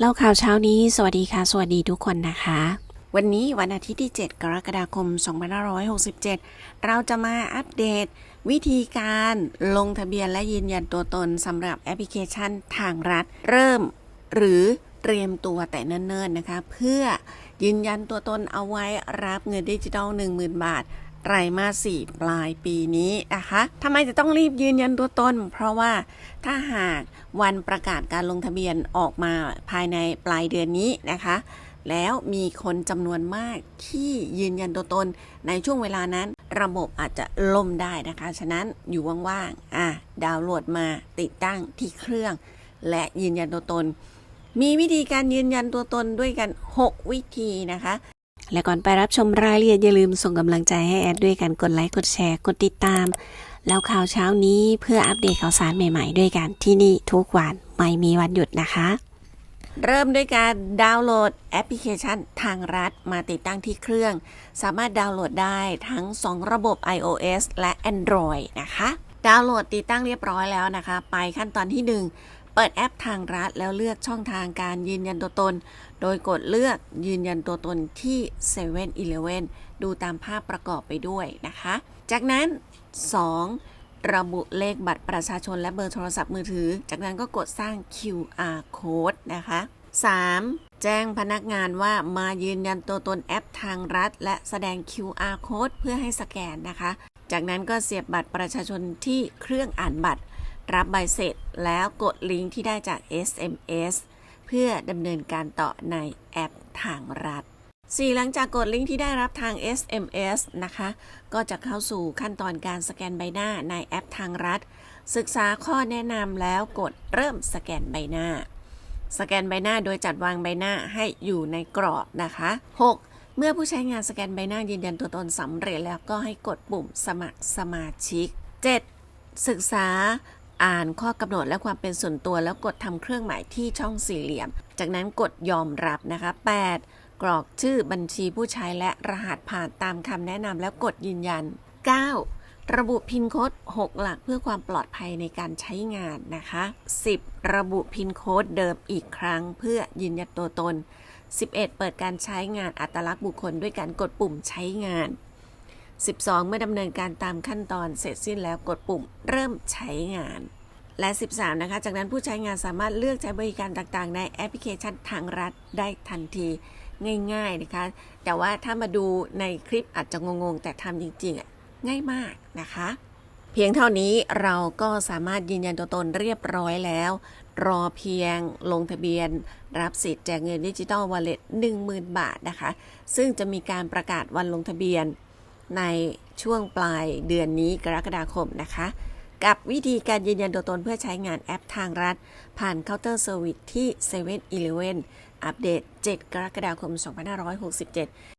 เล่าข่าวเช้านี้ สวัสดีค่ะ สวัสดีทุกคนนะคะ วันนี้วันอาทิตย์ที่ 7 กรกฎาคม 2567 เราจะมาอัปเดต วิธีการลงทะเบียนและยืนยันตัวตนสำหรับแอปพลิเคชันทางรัฐ เริ่มหรือเตรียมตัวแต่เนิ่นๆนะคะ เพื่อยืนยันตัวตนเอาไว้รับเงินดิจิทัล 10,000 บาท ไตรมาสสี่ปลายปีนี้นะคะทำไมจะต้องรีบยืนยันตัวตน เพราะว่าถ้าหากวันประกาศการลงทะเบียนออกมาภายในปลายเดือนนี้นะคะ แล้วมีคนจำนวนมากที่ยืนยันตัวตน ในช่วงเวลานั้น ระบบอาจจะล่มได้นะคะ ฉะนั้นอยู่ว่างๆอะดาวน์โหลดมาติดตั้งที่เครื่อง และยืนยันตัวตน มีวิธีการยืนยันตัวตนด้วยกัน 6 วิธีนะคะ และก่อนไปรับชมรายละเอียดอย่าลืมส่งกำลังใจให้แอดด้วยกันกดไลค์กดแชร์กดติดตาม แล้วข่าวเช้านี้เพื่ออัปเดตข่าวสารใหม่ๆ ด้วยกันที่นี่ทุกวันไม่มีวันหยุดนะคะ เริ่มด้วยการดาวน์โหลดแอปพลิเคชันทางรัฐมาติดตั้งที่เครื่อง สามารถดาวน์โหลดได้ทั้ง 2 ระบบ iOS และ Android นะคะ ดาวน์โหลดติดตั้งเรียบร้อยแล้วนะคะ ไปขั้นตอนที่ 1 เปิดแอปทางรัฐแล้วเลือกช่องทางการยืนยันตัวตน โดยกดเลือกยืนยันตัวตนที่7 e เ e ่ e อดูตามภาพประกอบไปด้วยนะคะ จากนั้น 2. ระบุเลขบัตรประชาชนและเบอร์โทรศัพท์มือถือ จากนั้นก็กดสร้าง QR code นะคะ 3. แจ้งพนักงานว่ามายืนยันตัวตนแอปทางรัฐ และแสดง QR code เพื่อให้สแกนนะคะ จากนั้นก็เสียบบัตรประชาชนที่เครื่องอ่านบัตร รับใบเสร็จแล้วกดลิงก์ที่ได้จาก SMS เพื่อดำเนินการต่อในแอปทางรัฐ 4. หลังจากกดลิงก์ที่ได้รับทาง SMS นะคะ ก็จะเข้าสู่ขั้นตอนการสแกนใบหน้าในแอปทางรัฐ ศึกษาข้อแนะนำแล้วกดเริ่มสแกนใบหน้า สแกนใบหน้าโดยจัดวางใบหน้าให้อยู่ในกรอบนะคะ 6. เมื่อผู้ใช้งานสแกนใบหน้ายืนยันตัวตนสำเร็จแล้วก็ให้กดปุ่มสมัครสมาชิก 7. ศึกษา อ่านข้อกำหนดและความเป็นส่วนตัวแล้วกดทำเครื่องหมายที่ช่องสี่เหลี่ยม จากนั้นกดยอมรับนะคะ 8. กรอกชื่อบัญชีผู้ใช้และรหัสผ่านตามคำแนะนำแล้วกดยืนยัน 9. ระบุพินโค้ด 6 หลักเพื่อความปลอดภัยในการใช้งานนะคะ 10. ระบุพินโค้ดเดิมอีกครั้ง เพื่อยืนยันตัวตน 11. เปิดการใช้งานอัตลักษณ์บุคคลด้วยการกดปุ่มใช้งาน 12 เมื่อดำเนินการตามขั้นตอนเสร็จสิ้นแล้วกดปุ่มเริ่มใช้งาน และ 13 นะคะ จากนั้นผู้ใช้งานสามารถเลือกใช้บริการต่างๆ ในแอปพลิเคชันทางรัฐได้ทันทีง่ายๆนะคะ แต่ว่าถ้ามาดูในคลิปอาจจะงงๆ แต่ทำจริงๆอะง่ายมากนะคะ เพียงเท่านี้เราก็สามารถยืนยันตัวตนเรียบร้อยแล้ว รอเพียงลงทะเบียน รับสิทธิ์แจกเงินดิจิ t a ลวอลเล็ต10,000 บาทนะคะ ซึ่งจะมีการประกาศวันลงทะเบียน ในช่วงปลายเดือนนี้กรกฎาคมนะคะ กับวิธีการยืนยันตัวตนเพื่อใช้งานแอปทางรัฐ ผ่านเคาน์เตอร์เซอร์วิสที่7 e เ e ่ e อัปเดต 7 กรกฎาคม 2567